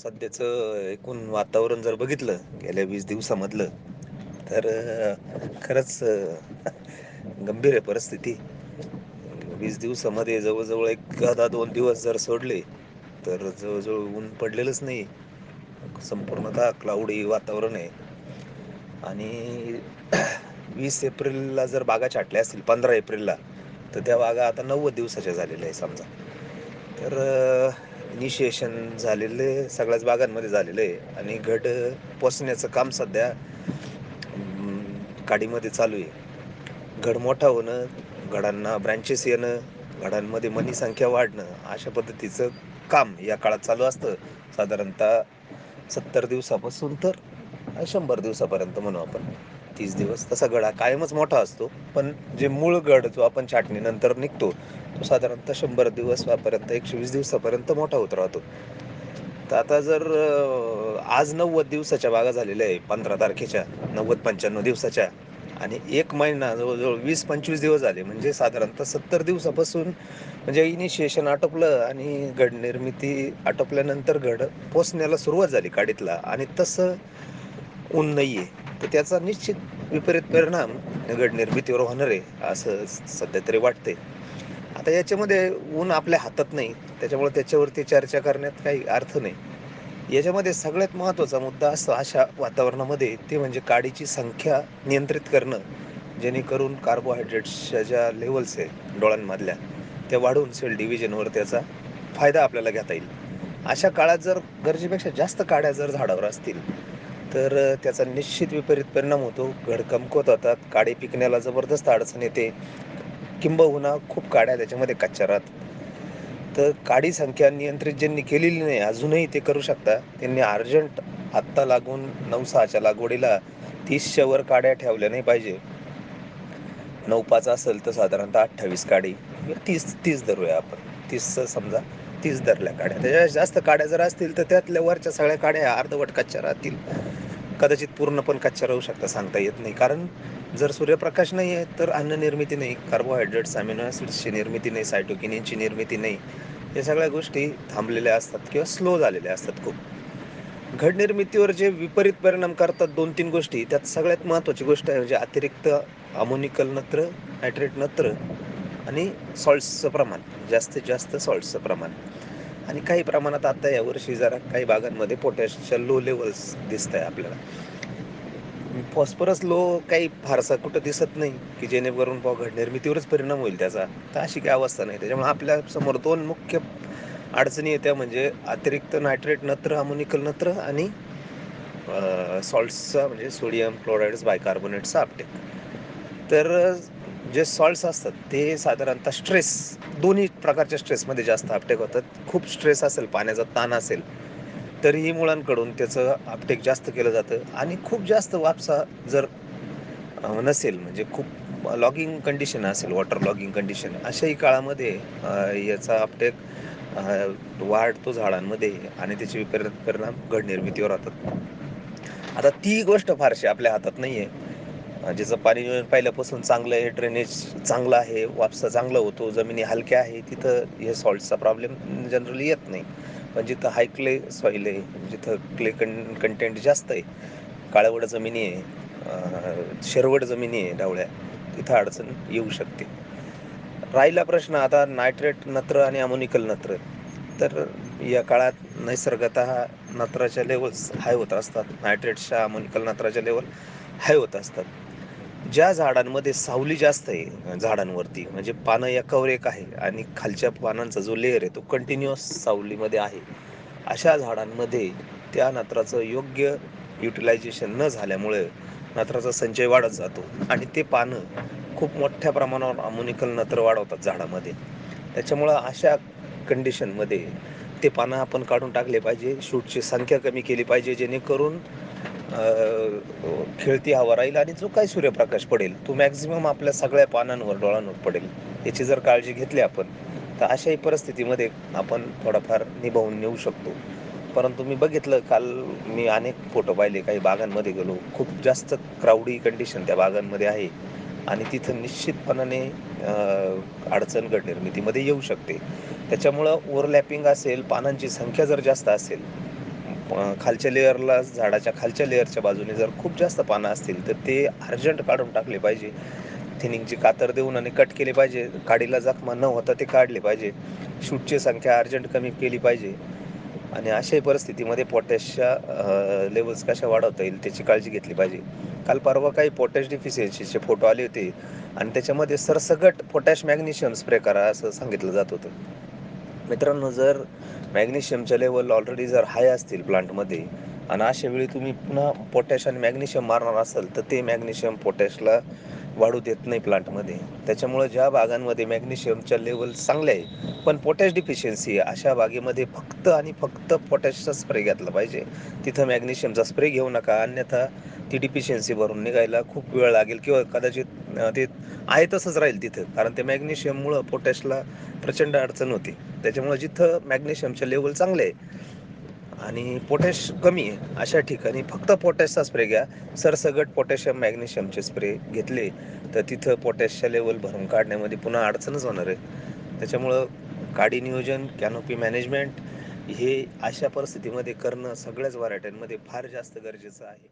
सध्याचं एकूण वातावरण जर बघितलं गेल्या वीस दिवसामधलं तर खरंच गंभीर आहे परिस्थिती. वीस दिवसामध्ये जवळजवळ एखादा दोन दिवस जर सोडले तर जवळजवळ ऊन पडलेलंच नाही. संपूर्णतः क्लाउडी वातावरण आहे. आणि वीस एप्रिलला जर बागा छाटल्या असतील पंधरा एप्रिलला तर त्या बागा आता नव्वद दिवसाच्या झालेल्या आहे समजा. तर इनिशिएशन झालेलं सगळ्याच भागांमध्ये झालेलं आहे. आणि घट पोचण्याचं काम सध्या काडीमध्ये चालू आहे. घड मोठा होणं घडांना ब्रँचेस येणं घडांमध्ये मनी संख्या वाढणं अशा पद्धतीचं काम या काळात चालू असतं. साधारणतः सत्तर दिवसापासून तर शंभर दिवसापर्यंत म्हणू आपण. तीस दिवस तसा गड हा कायमच मोठा असतो. पण जे मूळ गड जो आपण छाटणीनंतर निघतो तो साधारणतः शंभर दिवसापर्यंत एकशे वीस दिवसापर्यंत मोठा होत राहतो. तर आता जर आज नव्वद दिवसाच्या बागा झालेल्या आहे पंधरा तारखेच्या नव्वद पंच्याण्णव दिवसाच्या आणि एक महिना जवळजवळ वीस पंचवीस दिवस झाले म्हणजे साधारणतः सत्तर दिवसापासून म्हणजे इनिशिएशन आटोपलं आणि गड निर्मिती आटोपल्यानंतर गड पोचण्याला सुरुवात झाली काडीतला आणि तसं ऊन नाही आहे तर त्याचा निश्चित विपरीत परिणाम गडनिर्मितीवर होणार आहे असं सध्या तरी वाटते आता याच्यामध्ये ऊन आपल्या हातात नाही त्याच्यामुळे त्याच्यावरती चर्चा करण्यात काही अर्थ नाही. याच्यामध्ये सगळ्यात महत्त्वाचा मुद्दा असतो अशा वातावरणामध्ये ते म्हणजे काडीची संख्या नियंत्रित करणं जेणेकरून कार्बोहायड्रेट्सच्या ज्या लेवल्स आहे डोळ्यांमधल्या त्या वाढवून सेल डिव्हिजनवर त्याचा फायदा आपल्याला घेता येईल. अशा काळात जर गरजेपेक्षा जास्त काड्या जर झाडावर असतील तर त्याचा निश्चित विपरीत परिणाम होतो. घड कमकवत होतात. काडी पिकण्याला जबरदस्त अडचण येते. किंबहुना खूप काड्या त्याच्यामध्ये कच्च्या राहतात. तर काडी संख्या नियंत्रित ज्यांनी केलेली नाही अजूनही ते करू शकता. त्यांनी अर्जंट आत्ता लागून नऊ सहाच्या लागवडीला तीसच्या वर काड्या ठेवल्या नाही पाहिजे. नऊ पाच असेल तर साधारणतः अठ्ठावीस काडी. तीस तीस धरूया आपण. तीसचं समजा तीस धरल्या काड्या. त्याच्या जास्त काड्या जर असतील तर त्यातल्या वरच्या सगळ्या काड्या अर्धवट कच्च्या राहतील. कदाचित पूर्ण पण कच्च्या राहू शकता सांगता येत नाही. कारण जर सूर्यप्रकाश नाही आहे तर अन्न निर्मिती नाही कार्बोहायड्रेट्स अमिनो ॲसिड्सची निर्मिती नाही सायटोकिनिनची निर्मिती नाही. या सगळ्या गोष्टी थांबलेल्या असतात किंवा स्लो झालेल्या असतात खूप. घड निर्मितीवर जे विपरीत परिणाम करतात दोन तीन गोष्टी त्यात सगळ्यात महत्त्वाची गोष्ट आहे म्हणजे अतिरिक्त अमोनिकल नत्र नायट्रेट नत्र आणि सॉल्ट्सचं प्रमाण जास्तीत जास्त सॉल्ट्सचं प्रमाण. आणि काही प्रमाणात आता यावर्षी जरा काही भागांमध्ये पोटॅशच्या लो लेवल्स दिसत आहे आपल्याला. फॉस्फरस लो काही फारसा कुठं दिसत नाही की जेणेकरून पावघड निर्मितीवरच परिणाम होईल त्याचा. तर अशी काही अवस्था नाही. त्याच्यामुळे आपल्यासमोर दोन मुख्य अडचणी येत्या म्हणजे अतिरिक्त नायट्रेट नत्र अमोनिकल नत्र आणि सॉल्ट्सचा म्हणजे सोडियम क्लोराईड्स बायकार्बोनेटचा अपटेक तर जे सॉल्ट्स असतात ते साधारणतः स्ट्रेस दोन्ही प्रकारच्या स्ट्रेसमध्ये जास्त अपटेक होतात. खूप स्ट्रेस असेल पाण्याचा ताण असेल तरीही मुळांकडून त्याचं अपटेक जास्त केलं जातं. आणि खूप जास्त वापसा जर नसेल म्हणजे खूप लॉगिंग कंडिशन असेल वॉटर लॉगिंग कंडिशन अशाही काळामध्ये याचा अपटेक वाढतो झाडांमध्ये आणि त्याचे विपरीत परिणाम घडनिर्मितीवर होतात आता ती गोष्ट फारशी आपल्या हातात नाही आहे ज्याचं पाणी पहिल्यापासून चांगलं आहे ड्रेनेज चांगलं आहे वापसा चांगला होतो जमिनी हलक्या आहे तिथं हे सॉल्टचा प्रॉब्लेम जनरली येत नाही. पण जिथं हाय क्ले सॉईल आहे जिथं क्ले कं कंटेंट जास्त आहे काळवड जमिनी आहे शेरवड जमिनी आहे डावळ्या तिथं अडचण येऊ शकते. राहिला प्रश्न आता नायट्रेट नत्र आणि अमोनिकल नत्र. तर या काळात नैसर्गत नत्राच्या लेवल्स हाय होत असतात. नायट्रेटच्या अमोनिकल नत्राच्या लेवल हाय होत असतात. ज्या झाडांमध्ये सावली जास्त आहे झाडांवरती म्हणजे पानं या एक आहे आणि खालच्या पानांचा जो लेअर आहे तो कंटिन्युअस सावलीमध्ये आहे अशा झाडांमध्ये त्या नत्राचं योग्य युटिलायझेशन न झाल्यामुळे नत्राचा संचय वाढत जातो आणि ते पानं खूप मोठ्या प्रमाणावर अमोनिकल नत्र वाढवतात झाडामध्ये. त्याच्यामुळं अशा कंडिशनमध्ये ते पानं आपण काढून टाकले पाहिजे शूटची संख्या कमी केली पाहिजे जेणेकरून खेळती हवा राहील आणि जो काही सूर्यप्रकाश पडेल तो मॅक्झिमम आपल्या सगळ्या पानांवर डोळ्यांवर पडेल. याची जर काळजी घेतली आपण तर अशाही परिस्थितीमध्ये आपण थोडाफार निभावून नेऊ शकतो. परंतु मी बघितलं काल मी अनेक फोटो पाहिले काही बागांमध्ये गेलो. खूप जास्त क्राऊडी कंडिशन त्या बागांमध्ये आहे. आणि तिथं निश्चितपणाने अडचण गट निर्मितीमध्ये येऊ शकते. त्याच्यामुळं ओव्हरलॅपिंग असेल पानांची संख्या जर जास्त असेल खालच्या लेअरला झाडाच्या खालच्या लेअरच्या बाजूने जर खूप जास्त पानं असतील तर ते अर्जंट काढून टाकले पाहिजे. थिनिंगची कातर देऊन आणि कट केले पाहिजे. काडीला जखमा न होता ते काढले पाहिजे. शूटची संख्या अर्जंट कमी केली पाहिजे. आणि अशाही परिस्थितीमध्ये पोटॅशच्या लेवल्स कशा वाढवता येईल त्याची काळजी घेतली पाहिजे. काल परवा काही पोटॅश डिफिशियन्सीचे फोटो आले होते. आणि त्याच्यामध्ये सरसगट पोटॅश मॅग्नेशियम स्प्रे करा असं सांगितलं जात होतं. मित्रांनो जर मॅग्नेशियमच्या लेवल ऑलरेडी जर हाय असतील प्लांटमध्ये आणि अशा वेळी तुम्ही पुन्हा पोटॅश आणि मॅग्नेशियम मारणार असाल तर ते मॅग्नेशियम पोटॅशला वाढू देत नाही प्लांटमध्ये. त्याच्यामुळं ज्या बागांमध्ये मॅग्नेशियमच्या लेवल चांगले आहे पण पोटॅश डिफिशियन्सी आहे अशा बागेमध्ये फक्त आणि फक्त पोटॅशचा स्प्रे घेतला पाहिजे. तिथं मॅग्नेशियमचा स्प्रे घेऊ नका अन्यथा ती डिफिशियन्सी भरून निघायला खूप वेळ लागेल किंवा कदाचित ते आहे तसंच राहील तिथं कारण ते मॅग्नेशियममुळं पोटॅशला प्रचंड अडचण होती. त्याच्यामुळं जिथं मॅग्नेशियमचे लेवल चांगले आहे आणि पोटॅश कमी आहे. अशा ठिकाणी फक्त पोटॅशचा स्प्रे घ्या. सरसगट पोटॅशियम मॅग्नेशियमचे स्प्रे घेतले तर तिथं पोटॅशच्या लेवल भरून काढण्यामध्ये पुन्हा अडचणच होणार आहे. त्याच्यामुळं काडी नियोजन कॅनोपी मॅनेजमेंट हे अशा परिस्थितीमध्ये करणं सगळ्याच व्हरायट्यांमध्ये फार जास्त गरजेचं आहे.